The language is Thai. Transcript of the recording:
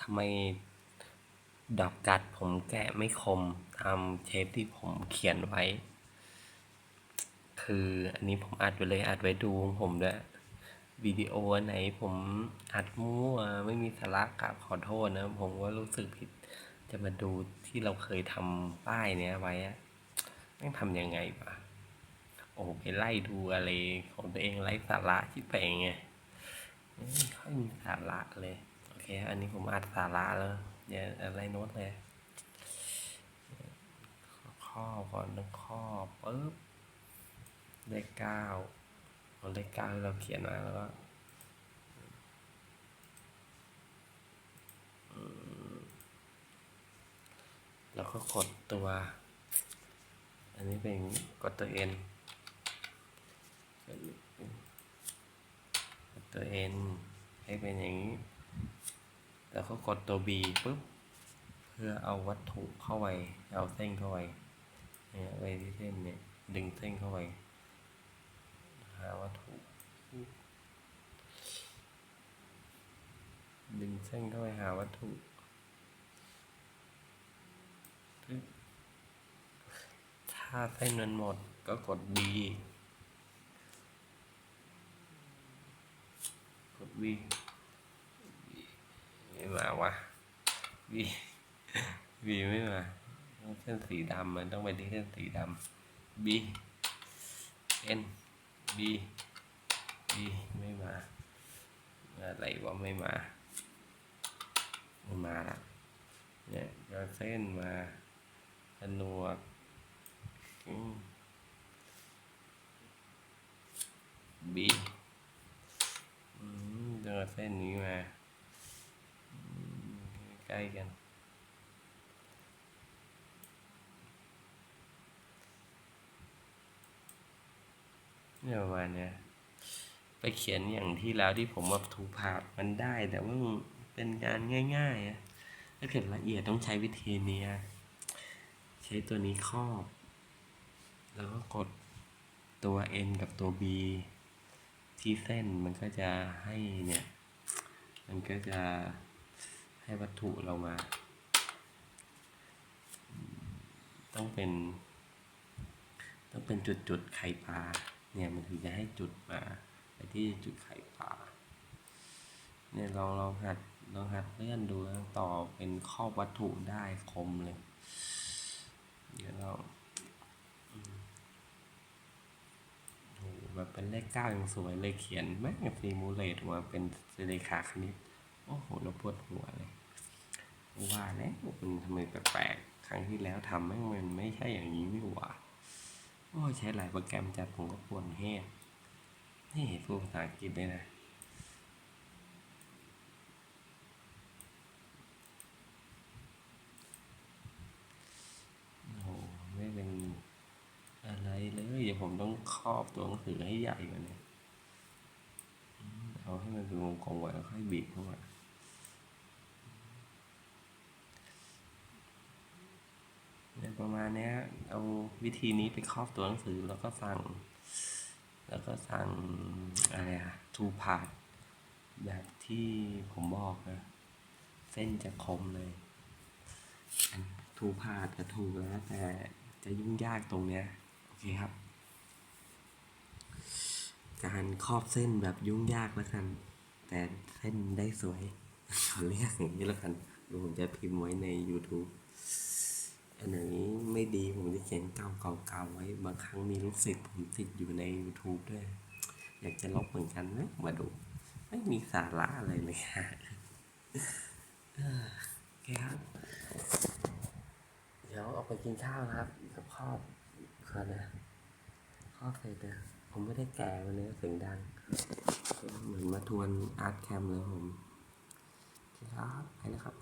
ทำไมดอกกัดผมแกะไม่คมตามเทปที่ผมเขียนไว้ คืออันนี้ผมอัดไว้เลยอัดไว้ดูของผมด้วยวิดีโอไหนผมอัดมั่วไม่มีสาระกราบขอโทษนะ ผมว่ารู้สึกผิดจะมาดูที่เราเคยทำป้ายเนี้ยไว้อะแม่งทำยังไงวะโอ้ไปไล่ดูอะไรของตัวเองไร้สาระที่ไปไงไม่ค่อยมีสาระเลย อเคอันนี้ผมอัดสาระแล้วเดี๋ยอะไรโน้ตเลย ข้อก่อนต้งข้อปุ๊บเลขเก้าเอาเลขเก้าที่เราเขียนมาแล้วก็แล้วก็กดตัว อันนี้เป็นกดตัว N กดตัว N ให้เป็นอย่างนี้ แล้วก็กดตัว B ปุ๊บ เพื่อเอาวัตถุเข้าไป เอาเส้นเข้าไป เนี่ยไปที่เส้นเนี่ย ดึงเส้นเข้าไป หาวัตถุ ดึงเส้นเข้าไปหาวัตถุ ถ้าเส้นมันหมดก็กด B กด B ม่มาวะ B B ไม่มาเส้นสีดำมันต้องไปที่เส้นสีดำ B N B B ไม่มาอะไรวะไม่มาไม่มาละเนี่ยก็เส้นมาผนวกอืม B อืมเจอเส้นนี้ ใกล้กัน เนี่ยประมาณเนี้ยไปเขียนอย่างที่แล้วที่ผมว่าถูกภาพมันได้ แต่ว่ามันเป็นงานง่ายๆอะถ้าเกิดละเอียดต้องใช้วิธีนี้ใช้ตัวนี้ครอบ แล้วก็กดตัว N กับตัว B ที่เส้นมันก็จะให้เนี่ย มันก็จะ ให้วัตถุเรามา ต้องเป็น ต้องเป็นจุดจุดไข่ปลาเนี่ยมันถึงจะให้จุดมาไปที่จุดไข่ปลาเนี่ยลองลองหัดลองหัดเลื่อนดูนะต่อเป็นข้อวัตถุได้คมเลยเดี๋ยวเรามโหแบบเป็นเลขเก้าอย่างสวยเลยเขียนแม่งซีมูเลตมาเป็นเลขาคณิต โอ้โหเราปวดหัว ว่าแล้วมันทำไมแปลกๆ ครั้งที่แล้วทำแม่งมันไม่ใช่อย่างนี้นี่หว่าโอ้ใช้หลายโปรแกรมจัดผมก็ปวดแห้งนี่พูดภาษาอังกฤษด้วยนะโอ้ไม่เป็นอะไรเลยเดี๋ยวผมต้องครอบตัวหนังสือให้ใหญ่กว่านี้เอาให้มันเป็นวงกลมไว้แล้วค่อยบีบเข้ามาเนี่ย ประมาณนี้เอาวิธีนี้ไปครอบตัวหนังสือแล้วก็สั่ง แล้วก็สั่งอะไรอะทูพาดแบบที่ผมบอกนะเส้นจะคมเลยทูพาดก็ถูกแล้วแต่จะยุ่งยากตรงเนี้ยโอเคครับ การครอบเส้นแบบยุ่งยากแล้วกัน แต่เส้นได้สวยขอเรียกอย่างนี้แล้วกันดูผมจะพิมพ์ไว้ใน YouTube อันไหนไม่ดีผมจะเขียนเก่าๆๆไว้ บางครั้งมีลูกศิษย์ผมติดอยู่ใน YouTube ด้วย อยากจะลบเหมือนกันนะมาดู ไม่มีสาระอะไรเลยฮะเออโอเคครับ เดี๋ยวออกไปกินข้าวนะครับกับครอบก่อนนะครอบเสร็จนะผมไม่ได้แก่วันนี้เสียงดัง เหมือนมาทวนอาร์ตแคมเลยผมโอเคครับไปแล้วครับ